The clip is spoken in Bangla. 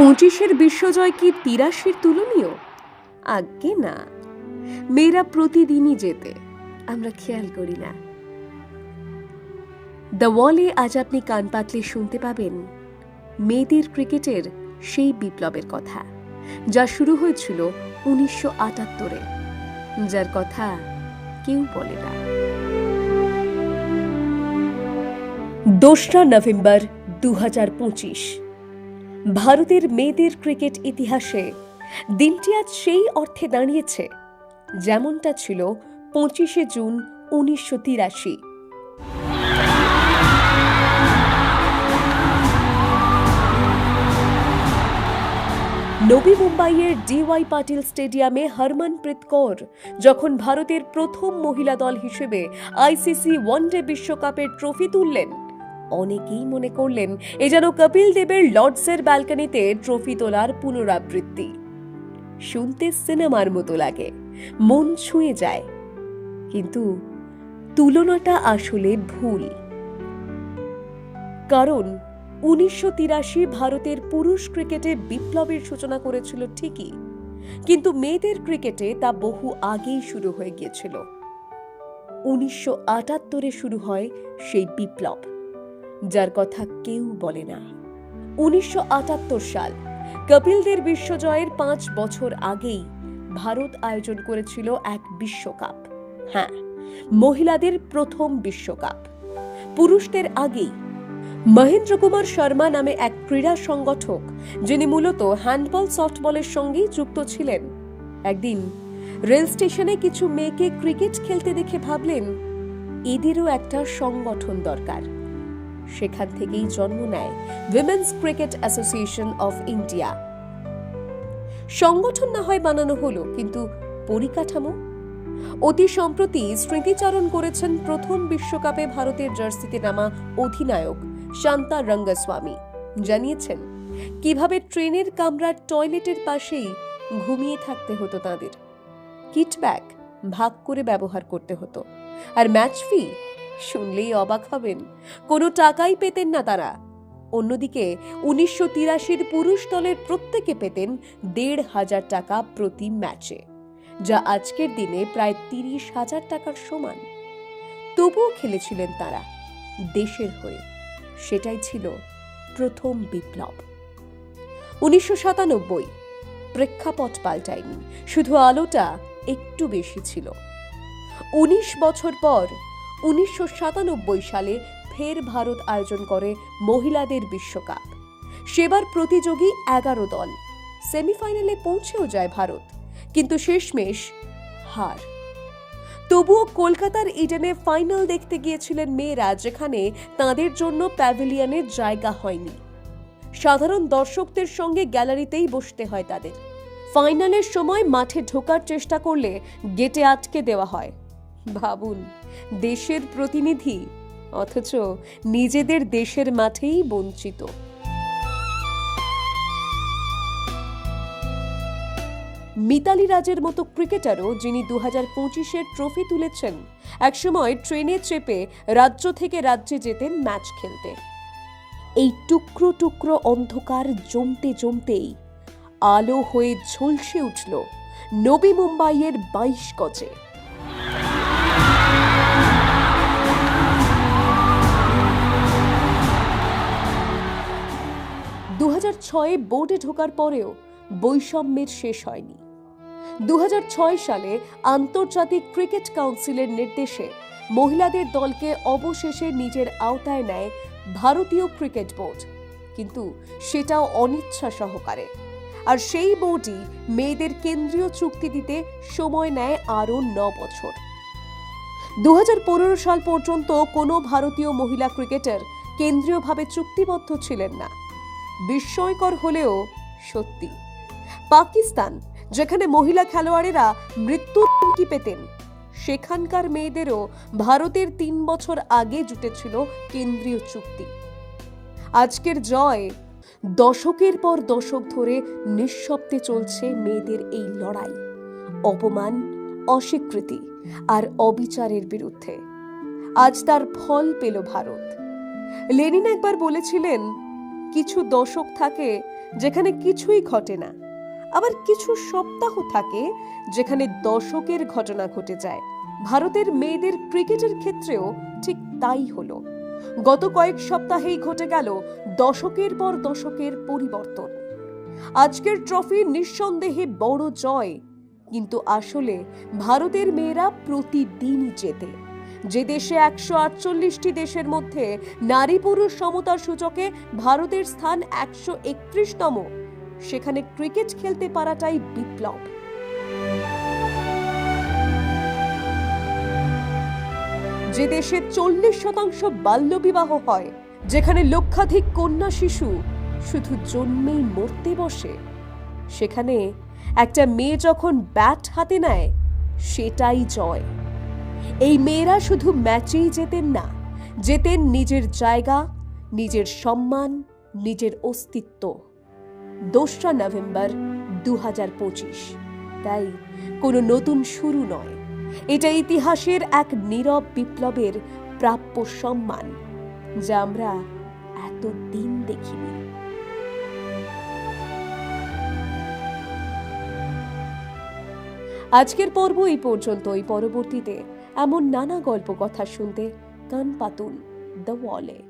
পঁচিশের বিশ্বজয় কি তিরাশির তুলনীয়? আজ্ঞে না। মেয়েরা প্রতিদিনই যেতে, আমরা খেয়াল করি না। দ্য ওয়ালে আজ আপনি কান পাতলে শুনতে পাবেন মেয়েদের ক্রিকেটের সেই বিপ্লবের কথা, যা শুরু হয়েছিল উনিশশো আটাত্তরে, যার কথা কেউ বলে না। দোসরা নভেম্বর দু হাজার পঁচিশ। ভারতের মেয়েদের ক্রিকেট ইতিহাসে দিনটি আজ সেই অর্থে দাঁড়িয়েছে, যেমনটা ছিল পঁচিশে জুন উনিশশো তিরাশি। নবী মুম্বাইয়ের ডিওয়াই পাটিল স্টেডিয়ামে হরমনপ্রীত কৌর যখন ভারতের প্রথম মহিলা দল হিসেবে আইসিসি ওয়ানডে বিশ্বকাপের ট্রফি তুললেন অনেকেই মনে করলেন, এ যেন কপিল দেবের লর্ডসের ব্যালকনিতে ট্রফি তোলার পুনরাবৃত্তি। শুনতে সিনেমার মতো লাগে, মন ছুঁয়ে যায়। কিন্তু তুলনাটা আসলে ভুল। কারণ উনিশশো তিরাশি ভারতের পুরুষ ক্রিকেটে বিপ্লবের সূচনা করেছিল ঠিকই, কিন্তু মেয়েদের ক্রিকেটে তা বহু আগেই শুরু হয়ে গিয়েছিল। উনিশশো শুরু হয় সেই বিপ্লব। যার কথা কেউ বলে না। উনিশশো আটাত্তর সাল, কপিলদের বিশ্বজয়ের পাঁচ বছর আগেই ভারত আয়োজন করেছিল এক বিশ্বকাপ। হ্যাঁ মহিলাদের প্রথম বিশ্বকাপ। পুরুষদের আগেই মহেন্দ্র কুমার শর্মা নামে এক ক্রীড়া সংগঠক, যিনি মূলত হ্যান্ডবল, সফটবলের সঙ্গেই যুক্ত ছিলেন। একদিন রেল স্টেশনে কিছু মেয়েকে ক্রিকেট খেলতে দেখে ভাবলেন, এদেরও একটা সংগঠন দরকার। সেখান থেকেই জন্ম নেয় women's cricket association of India সংগঠন না হয় বানানো হলো, কিন্তু পরিকাঠামো? অতি সম্প্রতি স্মৃতিচারণ করেছেন প্রথম বিশ্বকাপে ভারতের জার্সিতে নামা অধিনায়ক শান্তা রঙ্গস্বামী। জানিয়েছেন, কীভাবে ট্রেনের কামরার টয়লেটের পাশেই ঘুমিয়ে থাকতে হতো তাদের। কিট ব্যাগ ভাগ করে ব্যবহার করতে হতো। আর ম্যাচ ফি শুনলেই অবাক হবেন। কোনো টাকাই পেতেন না তারা। অন্যদিকে, উনিশশো তিরাশির পুরুষ দলের প্রত্যেকে পেতেন দেড় হাজার টাকা প্রতি ম্যাচে, যা আজকের দিনে প্রায় তিরিশ হাজার টাকার সমান। তবুও খেলেছিলেন তারা, দেশের হয়ে। সেটাই ছিল প্রথম বিপ্লব। উনিশশো সাতানব্বই, প্রেক্ষাপট পাল্টায়নি। শুধু আলোটা একটু বেশি ছিল। উনিশ বছর পর উনিশশো সাতানব্বই সালে ফের ভারত আয়োজন করে মহিলাদের বিশ্বকাপ। সেবার প্রতিযোগী এগারো দল। সেমিফাইনালে পৌঁছেও যায় ভারত, কিন্তু শেষমেশ হার। তবুও কলকাতার ইডেনে ফাইনাল দেখতে গিয়েছিলেন মেয়েরা, যেখানে তাদের জন্য প্যাভিলিয়নের জায়গা হয়নি। সাধারণ দর্শকদের সঙ্গে গ্যালারিতেই বসতে হয় তাদের। ফাইনালের সময় মাঠে ঢোকার চেষ্টা করলে গেটে আটকে দেওয়া হয়। ভাবুন দেশের প্রতিনিধি, অথচ নিজেদের দেশের মাঠেই বঞ্চিত। মিতালি রাজের মতো ক্রিকেটারও যিনি দু হাজার পঁচিশের ট্রফি তুলেছেন, একসময় ট্রেনে চেপে রাজ্য থেকে রাজ্যে যেতেন ম্যাচ খেলতে। এই টুকরো টুকরো অন্ধকার জমতে জমতেই আলো হয়ে ঝলসে উঠল নবী মুম্বাইয়ের বাইশ গজে। ছয়ে বোর্ডে ঢোকার পরেও বৈষম্যের শেষ হয়নি। দু হাজার ছয় সালে আন্তর্জাতিক ক্রিকেট কাউন্সিলের নির্দেশে মহিলাদের দলকে অবশেষে নিজের আওতায় নেয় ভারতীয় ক্রিকেট বোর্ড। কিন্তু সেটাও অনিচ্ছা সহকারে। আর সেই বোর্ডই মেয়েদের কেন্দ্রীয় চুক্তি দিতে সময় নেয় আরও ন বছর। দু হাজার পনেরো সাল পর্যন্ত কোনো ভারতীয় মহিলা ক্রিকেটার কেন্দ্রীয়ভাবে চুক্তিবদ্ধ ছিলেন না। বিস্ময়কর হলেও সত্যি। পাকিস্তান, যেখানে মহিলা খেলোয়াড়েরা মৃত্যুর হুমকি পেতেন, সেখানকার মেয়েদেরও ভারতের তিন বছর আগে জুটেছিল কেন্দ্রীয় চুক্তি। আজকের জয় দশকের পর দশক ধরে নিঃশব্দে চলছে মেয়েদের এই লড়াই। অপমান, অস্বীকৃতি আর অবিচারের বিরুদ্ধে। আজ তার ফল পেল ভারত। লেনিন একবার বলেছিলেন কিছু দশক থাকে যেখানে কিছুই ঘটে না। আবার কিছু সপ্তাহ থাকে যেখানে দশকের ঘটনা ঘটে যায়। ভারতের মেয়েদের ক্রিকেটের ক্ষেত্রেও ঠিক তাই হলো। গত কয়েক সপ্তাহেই ঘটে গেল দশকের পর দশকের পরিবর্তন। আজকের ট্রফি নিঃসন্দেহে বড় জয়। কিন্তু আসলে ভারতের মেয়েরা প্রতিদিনই জেতে। যে দেশে একশো আটচল্লিশটি দেশের মধ্যে নারী পুরুষ সমতার সূচকে ভারতের স্থান একশো একত্রিশতম। সেখানে ক্রিকেট খেলতে পারাটাই বিপ্লব। যে দেশে চল্লিশ শতাংশ বাল্যবিবাহ হয়, যেখানে লক্ষাধিক কন্যা শিশু শুধু জন্মেই মরতে বসে, সেখানে একটা মেয়ে যখন ব্যাট হাতে নেয়, সেটাই জয়। এই মেয়েরা শুধু ম্যাচেই যেতেন না যেতেন নিজের জায়গা, নিজের সম্মান, নিজের অস্তিত্ব। দোসরা নভেম্বর দু হাজার পঁচিশ। তাই কোনো নতুন শুরু নয়। এটা ইতিহাসের এক নীরব বিপ্লবের প্রাপ্য সম্মান, যা আমরা এত দিন দেখিনি। আজকের পর্ব এই পর্যন্তই। পরবর্তীতে এমন নানা গল্প কথা শুনতে কান পাতুন দ্য ওয়ালে।